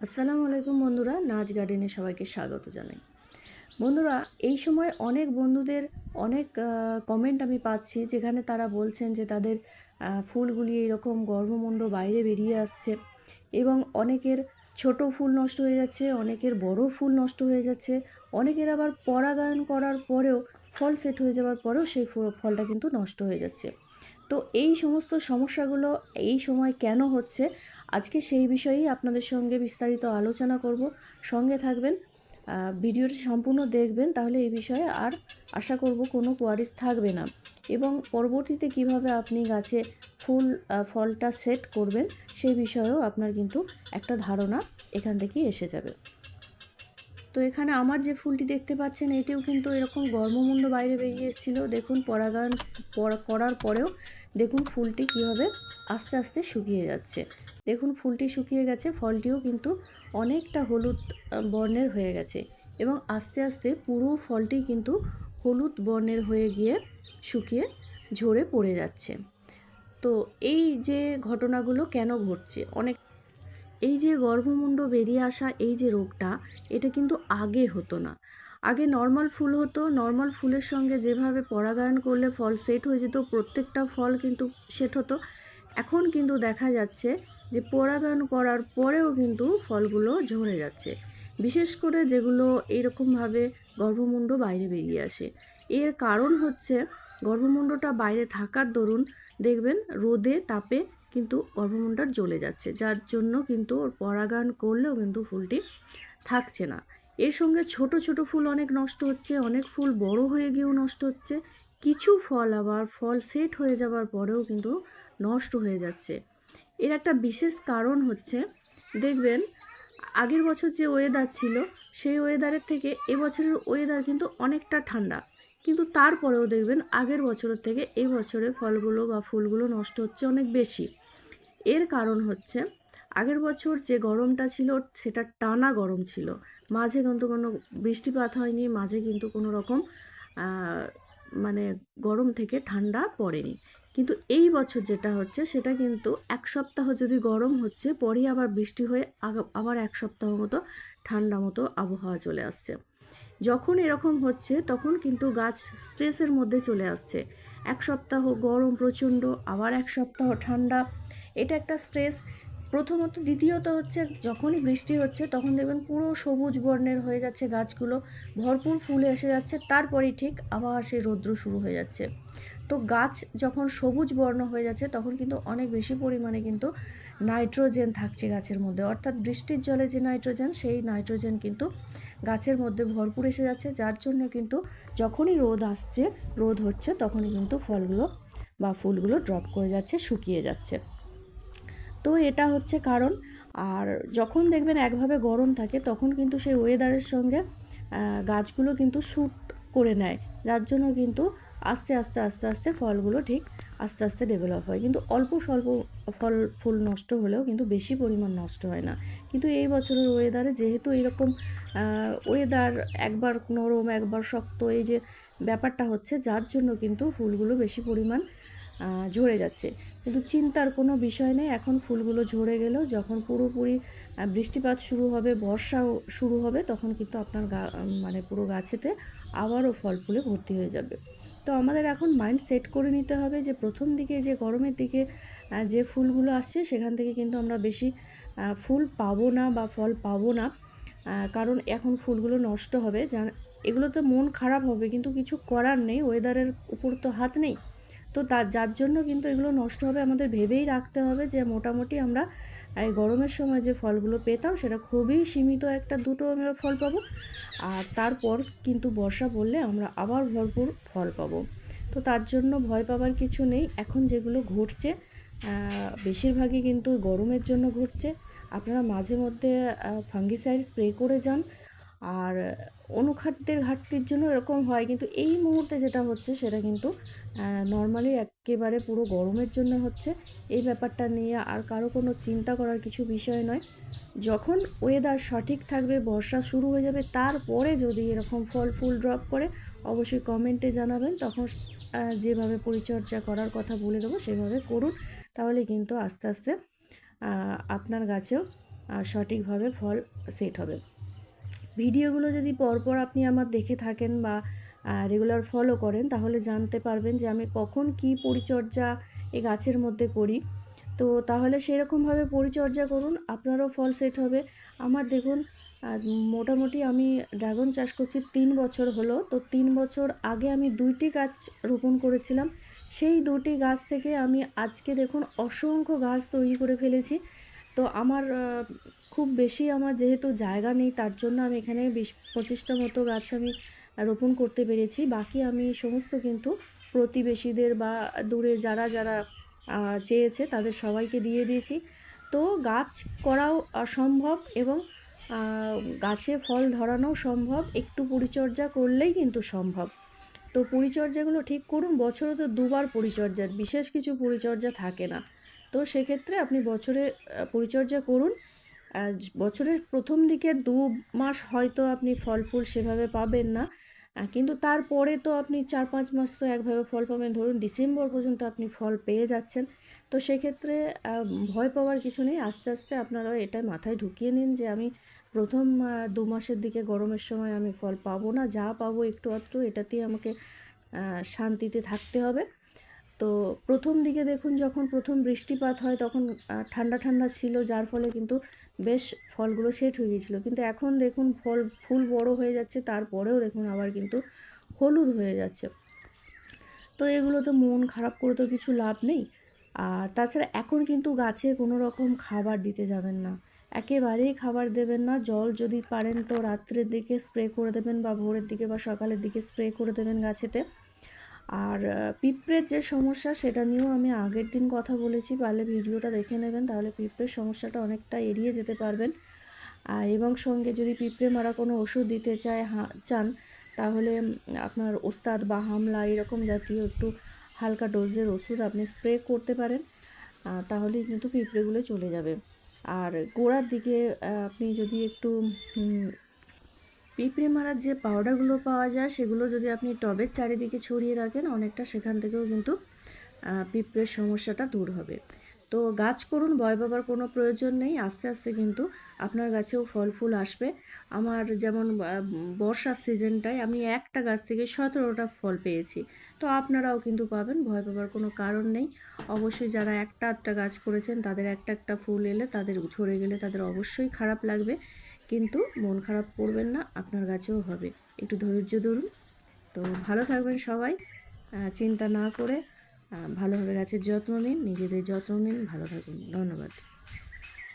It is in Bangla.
আসসালামু আলাইকুম বন্ধুরা, নাচ গার্ডেনে সবাইকে স্বাগত জানাই। বন্ধুরা, এই সময় অনেক বন্ধুদের অনেক কমেন্ট আমি পাচ্ছি, যেখানে তারা বলছেন যে তাদের ফুলগুলি এরকম গর্ভমুণ্ড বাইরে বেরিয়ে আসছে এবং অনেকের ছোট ফুল নষ্ট হয়ে যাচ্ছে, অনেকের বড় ফুল নষ্ট হয়ে যাচ্ছে, অনেকের আবার পরাগায়ন করার পরেও, ফল সেট হয়ে যাওয়ার পরেও সেই ফলটা কিন্তু নষ্ট হয়ে যাচ্ছে। তো এই সমস্ত সমস্যাগুলো এই সময় কেন হচ্ছে? আজকে সেই বিষয়েই আপনাদের সঙ্গে বিস্তারিত আলোচনা করব। সঙ্গে থাকবেন ভিডিওটি সম্পূর্ণ দেখবেন, তাহলে এই বিষয়ে আর আশা করব কোনো কোয়ারিজ থাকবে না। এবং পরবর্তীতে কীভাবে আপনি গাছে ফুল ফলটা সেট করবেন, সেই বিষয়েও আপনার কিন্তু একটা ধারণা এখান থেকেই এসে যাবে। তো এখানে আমার যে ফুলটি দেখতে পাচ্ছেন, এটিও কিন্তু এরকম গর্ভমুণ্ড বাইরে বেরিয়ে এসেছিল। দেখুন, পরাগায়ন পর- করার পরেও দেখুন ফুলটি কীভাবে আস্তে আস্তে শুকিয়ে যাচ্ছে। দেখুন, ফুলটি শুকিয়ে গেছে, ফলটিও কিন্তু অনেকটা হলুদ বর্ণের হয়ে গেছে এবং আস্তে আস্তে পুরো ফলটি কিন্তু হলুদ বর্ণের হয়ে গিয়ে শুকিয়ে ঝরে পড়ে যাচ্ছে। তো এই যে ঘটনাগুলো কেন ঘটছে? অনেক এই যে গর্ভমুণ্ড বেরিয়ে আসা এই যে রোগটা, এটা কিন্তু আগে হতো না। আগে নর্মাল ফুল হতো নর্মাল ফুলের সঙ্গে যেভাবে পরাগায়ন করলে ফল সেট হয়ে যেত, প্রত্যেকটা ফল কিন্তু সেট হতো। এখন কিন্তু দেখা যাচ্ছে যে পরাগায়ন করার পরেও কিন্তু ফলগুলো ঝরে যাচ্ছে। বিশেষ করে যেগুলো এইরকমভাবে গর্ভমুণ্ড বাইরে বেরিয়ে আসে। এর কারণ হচ্ছে গর্ভমুণ্ডটা বাইরে থাকার দরুন দেখবেন রোদে, তাপে কিন্তু গর্ভমুণ্ডটা জ্বলে যাচ্ছে। যার জন্য কিন্তু ওর পরাগায়ন করলেও কিন্তু ফুলটি থাকছে না। এর সঙ্গে ছোট ছোট ফুল অনেক নষ্ট হচ্ছে, অনেক ফুল বড় হয়ে গিয়েও নষ্ট হচ্ছে। কিছু ফল আবার ফল সেট হয়ে যাবার পরেও কিন্তু নষ্ট হয়ে যাচ্ছে। এর একটা বিশেষ কারণ হচ্ছে, দেখবেন, আগের বছর যে ওয়েদার ছিল, সেই ওয়েদারের থেকে এবছরের ওয়েদার কিন্তু অনেকটা ঠান্ডা। কিন্তু তারপরেও দেখবেন, আগের বছরের থেকে এই বছরে ফলগুলো বা ফুলগুলো নষ্ট হচ্ছে অনেক বেশি। এর কারণ হচ্ছে, আগের বছর যে গরমটা ছিল, সেটা টানা গরম ছিল। মাঝে কিন্তু কোনো বৃষ্টিপাত হয়নি, মাঝে কিন্তু কোনো রকম মানে গরম থেকে ঠান্ডা পড়েনি। কিন্তু এই বছর যেটা হচ্ছে, সেটা কিন্তু এক সপ্তাহ যদি গরম হচ্ছে, পরই আবার বৃষ্টি হয়ে আবার এক সপ্তাহ মতো ঠান্ডা মতো আবহাওয়া চলে আসছে। যখন এরকম হচ্ছে, তখন কিন্তু গাছ স্ট্রেসের মধ্যে চলে আসছে। এক সপ্তাহ গরম প্রচণ্ড, আবার এক সপ্তাহ ঠান্ডা এটা একটা স্ট্রেস। প্রথমত, দ্বিতীয়ত হচ্ছে, যখনই বৃষ্টি হচ্ছে, তখন দেখবেন পুরো সবুজ বর্ণের হয়ে যাচ্ছে গাছগুলো, ভরপুর ফুলে এসে যাচ্ছে, তারপরেই ঠিক আবার সেই রৌদ্র শুরু হয়ে যাচ্ছে। তো গাছ যখন সবুজ বর্ণ হয়ে যাচ্ছে, তখন কিন্তু অনেক বেশি পরিমাণে কিন্তু নাইট্রোজেন থাকছে গাছের মধ্যে। অর্থাৎ বৃষ্টির জলে যে নাইট্রোজেন, সেই নাইট্রোজেন কিন্তু গাছের মধ্যে ভরপুর এসে যাচ্ছে, যার জন্য কিন্তু যখনই রোদ আসছে, রোদ হচ্ছে, তখনই কিন্তু ফলগুলো বা ফুলগুলো ড্রপ করে যাচ্ছে, শুকিয়ে যাচ্ছে। তো এটা হচ্ছে কারণ। আর যখন দেখবেন একভাবে গরম থাকে, তখন কিন্তু সেই ওয়েদারের সঙ্গে গাছগুলো কিন্তু শ্যুট করে নেয়। যার জন্য কিন্তু আস্তে আস্তে আস্তে আস্তে ফলগুলো ঠিক আস্তে আস্তে ডেভেলপ হয়। কিন্তু অল্প, স্বল্প ফল, ফুল নষ্ট হলেও কিন্তু বেশি পরিমাণ নষ্ট হয় না। কিন্তু এই বছরের ওয়েদারে যেহেতু এরকম ওয়েদার একবার নরম, একবার শক্ত, এই যে ব্যাপারটা হচ্ছে, যার জন্য কিন্তু ফুলগুলো বেশি পরিমাণ ঝরে যাচ্ছে। কিন্তু চিন্তার কোনো বিষয় নেই। এখন ফুলগুলো ঝরে গেলেও যখন পুরোপুরি বৃষ্টিপাত শুরু হবে, বর্ষাও শুরু হবে, তখন কিন্তু আপনার গা মানে পুরো গাছেতে আবারও ফল ফুলে ভর্তি হয়ে যাবে। তো আমাদের এখন মাইন্ড সেট করে নিতে হবে যে প্রথম দিকে যে গরমের দিকে যে ফুলগুলো আসছে, সেখান থেকে কিন্তু আমরা বেশি ফুল পাবো না বা ফল পাবো না। কারণ এখন ফুলগুলো নষ্ট হবে। যা- এগুলোতে মন খারাপ হবে, কিন্তু কিছু করার নেই। ওয়েদারের উপর তো হাত নেই। তো তার, যার জন্য কিন্তু এগুলো নষ্ট হবে আমাদের ভেবেই রাখতে হবে যে মোটামুটি আমরা, এই গরমের সময় যে ফলগুলো পেতাম সেটা খুবই সীমিত একটা দুটো আমরা ফল পাবো। আর তারপর কিন্তু বর্ষা পড়লে আমরা আবার ভরপুর ফল পাবো। তো তার জন্য ভয় পাবার কিছু নেই। এখন যেগুলো ঘটছে বেশিরভাগই কিন্তু গরমের জন্য ঘটছে। আপনারা মাঝে মধ্যে ফাঙ্গিসাইড স্প্রে করে যান। আর অনুখাদ্যের ঘাটতির জন্য এরকম হয়। কিন্তু এই মুহূর্তে যেটা হচ্ছে সেটা কিন্তু নর্মালি একেবারে পুরো গরমের জন্য হচ্ছে। এই ব্যাপারটা নিয়ে আর কারও কোনো চিন্তা করার কিছু বিষয় নয়। যখন ওয়েদার সঠিক থাকবে, বর্ষা শুরু হয়ে যাবে, তারপরে যদি এরকম ফল ফুল ড্রপ করে, অবশ্যই কমেন্টে জানাবেন। তখন যেভাবে পরিচর্যা করার কথা বলে দেবো, সেভাবে করুন। তাহলে কিন্তু আস্তে আস্তে আপনার গাছেও সঠিকভাবে ফল সেট হবে। ভিডিওগুলো যদি পরপর আপনি আমার দেখে থাকেন বা রেগুলার ফলো করেন, তাহলে জানতে পারবেন যে আমি কখন কি পরিচর্যা এই গাছের মধ্যে করি। তো তাহলে সেরকমভাবে পরিচর্যা করুন, আপনারও ফল সেট হবে। আমার দেখুন মোটামুটি আমি ড্রাগন চাষ করছি তিন বছর হলো। তো তিন বছর আগে আমি দুইটি গাছ রোপণ করেছিলাম। সেই দুটি গাছ থেকে আমি আজকে দেখুন অসংখ্য গাছ তৈরি করে ফেলেছি। তো আমার খুব বেশি আমার যেহেতু জায়গা নেই, তার জন্য আমি এখানে বিশ পঁচিশটা মতো গাছ আমি রোপণ করতে পেরেছি। বাকি আমি সমস্ত কিন্তু প্রতিবেশীদের বা দূরে যারা যারা চেয়েছে তাদের সবাইকে দিয়ে দিয়েছি। তো গাছ করাও সম্ভব এবং গাছে ফল ধরানো সম্ভব, একটু পরিচর্যা করলেই কিন্তু সম্ভব। তো পরিচর্যাগুলো ঠিক করুন, বছরে তো দুবার পরিচর্যার বিশেষ কিছু পরিচর্যা থাকে না। তো সেক্ষেত্রে আপনি বছরে পরিচর্যা করুন। বছরের প্রথম দিকে দু মাস হয়তো আপনি ফল ফুল সেভাবে পাবেন না। কিন্তু তারপরে তো আপনি চার পাঁচ মাস তো একভাবে ফল পাবেন। ধরুন ডিসেম্বর পর্যন্ত আপনি ফল পেয়ে যাচ্ছেন। তো সেক্ষেত্রে ভয় পাওয়ার কিছু নেই। আস্তে আস্তে আপনারা এটা মাথায় ঢুকিয়ে নিন যে আমি প্রথম দু মাসের দিকে গরমের সময় আমি ফল পাবো না। যা পাবো একটু আধটু এটাতেই আমাকে শান্তিতে থাকতে হবে। তো প্রথম দিকে দেখুন, যখন প্রথম বৃষ্টিপাত হয়, তখন ঠান্ডা ঠান্ডা ছিল, যার ফলে কিন্তু বেশ ফলগুলো সেট হয়ে গিয়েছিল। কিন্তু এখন দেখুন ফল, ফুল বড় হয়ে যাচ্ছে, তারপরেও দেখুন আবার কিন্তু হলুদ হয়ে যাচ্ছে। তো এগুলো তো মন খারাপ করে তো কিছু লাভ নেই। আর তাছাড়া এখন কিন্তু গাছে কোনো রকম খাবার দিতে যাবেন না। একেবারেই খাবার দেবেন না। জল যদি পারেন তো রাত্রের দিকে স্প্রে করে দেবেন বা ভোরের দিকে বা সকালের দিকে স্প্রে করে দেবেন গাছেতে। আর পিঁপড়ের যে সমস্যা সেটা নিয়েও আমি আগের দিন কথা বলেছি, পারলে ভিডিওটা দেখে নেবেন, তাহলে পিঁপড়ের সমস্যাটা অনেকটা এড়িয়ে যেতে পারবেন। এবং সঙ্গে যদি পিঁপড়ে মারা কোনো ওষুধ দিতে চায় চান, তাহলে আপনার ওস্তাদ বা হামলা এরকম জাতীয় একটু হালকা ডোজের ওষুধ আপনি স্প্রে করতে পারেন তাহলেই কিন্তু পিঁপড়েগুলো চলে যাবে। আর গোড়ার দিকে আপনি যদি একটু পিঁপড়ে মারার যে পাউডারগুলো পাওয়া যায়, সেগুলো যদি আপনি টবের চারিদিকে ছড়িয়ে রাখেন, অনেকটা সেখান থেকেও কিন্তু পিঁপড়ের সমস্যাটা দূর হবে। তো গাছ করুন, ভয় পাবার কোনো প্রয়োজন নেই, আস্তে আস্তে কিন্তু আপনার গাছেও ফল ফুল আসবে। আমার যেমন বর্ষার সিজনটায় আমি একটা গাছ থেকে সতেরোটা ফল পেয়েছি। তো আপনারাও কিন্তু পাবেন, ভয় পাবার কোনো কারণ নেই। অবশ্যই যারা একটা আধটা গাছ করেছেন, তাদের একটা একটা ফুল এলে তাদের ঝরে গেলে তাদের অবশ্যই খারাপ লাগবে। কিন্তু মন খারাপ করবেন না, আপনার গাছেও হবে। একটু ধৈর্য ধরুন। তো ভালো থাকবেন সবাই। চিন্তা না করে ভালোভাবে গাছের যত্ন নিন, নিজেদের যত্ন নিন, ভালো থাকুন। ধন্যবাদ।